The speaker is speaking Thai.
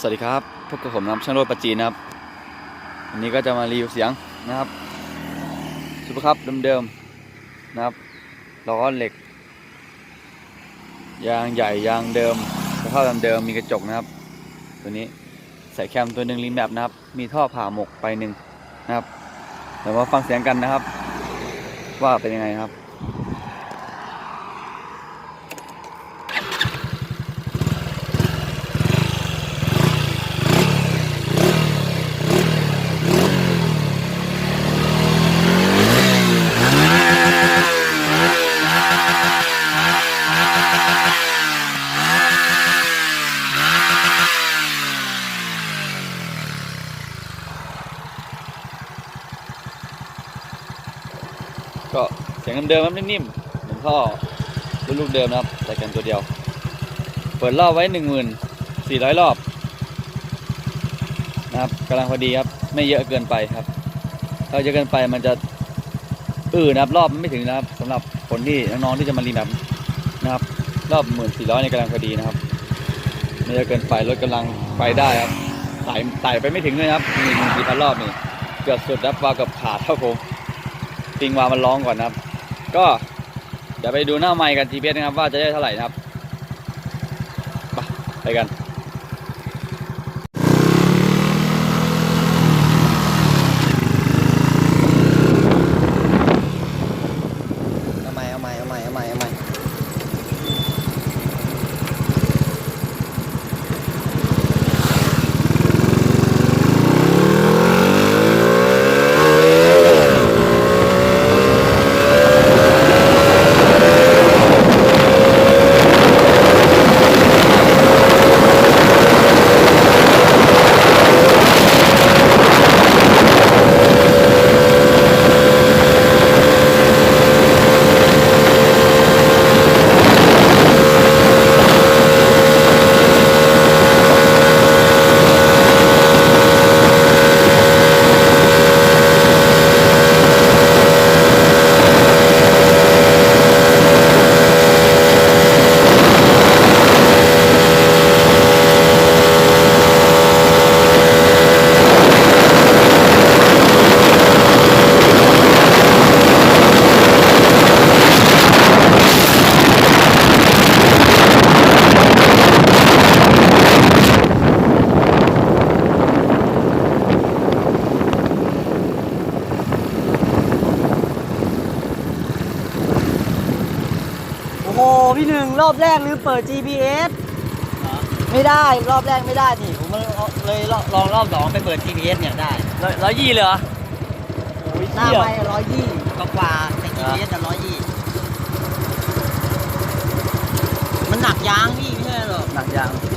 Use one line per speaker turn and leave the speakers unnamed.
สวัสดีครับพบกับผมนะครับช่างรดประจีนะครับวันนี้ก็จะมารีวิวเสียงนะครับซุปเปอร์คัพเดิมๆนะครับล้อเหล็ก ยางใหญ่ยางเดิมสภาพเดิมมีกระจกนะครับ ตัวนี้ใส่แคมตัวหนึ่งรีแมปนะครับ มีท่อผ่าหมกไปหนึ่งนะครับเดี๋ยวมาฟังเสียงกันนะครับ ว่าเป็นยังไงครับ ก็เสียงเดิมๆครับนิ่มๆเหมือนท่อรุ่นลูกเดิมนะครับใส่กันตัวเดียว เปิดรอบไว้หนึ่งหมื่นสี่ร้อยรอบนะครับกำลังพอดีครับ ไม่เยอะเกินไปครับ ถ้าเยอะเกินไปมันจะอืดนะครับรอบมันไม่ถึงนะครับสำหรับคนที่น้องๆที่จะมารีแมปนะครับ รอบหมื่นสี่ร้อยในกำลังพอดีนะครับ ไม่เยอะเกินไปรถกำลังไปได้ครับไต่ไต่ไปไม่ถึงเลยครับหนึ่งสี่พันรอบนี่เกือบสุดครับวากับขาดครับผม ปิงวามันร้องก่อนนะครับ ก็เดี๋ยวไปดูหน้าไม้กัน GPS นะครับว่าจะได้เท่าไหร่นะครับ ไปไปกัน
เอาใหม่เอาใหม่เอาใหม่เอาใหม่เอาใหม่โอ้โห พี่หนึ่งรอบแรกลืมเปิด GPS ไม่ได้รอบแรกไม่ได้นี่ผมเลยลองรอบสองไปเปิด GPS เนี่ยได้
ร้อยยี่เลยเหรอ
หน้าไปร้อยยี่กว่าใน GPS จะร้อยยี่มันหนักยางพี่ไม่ใช่หรอ
หนักยาง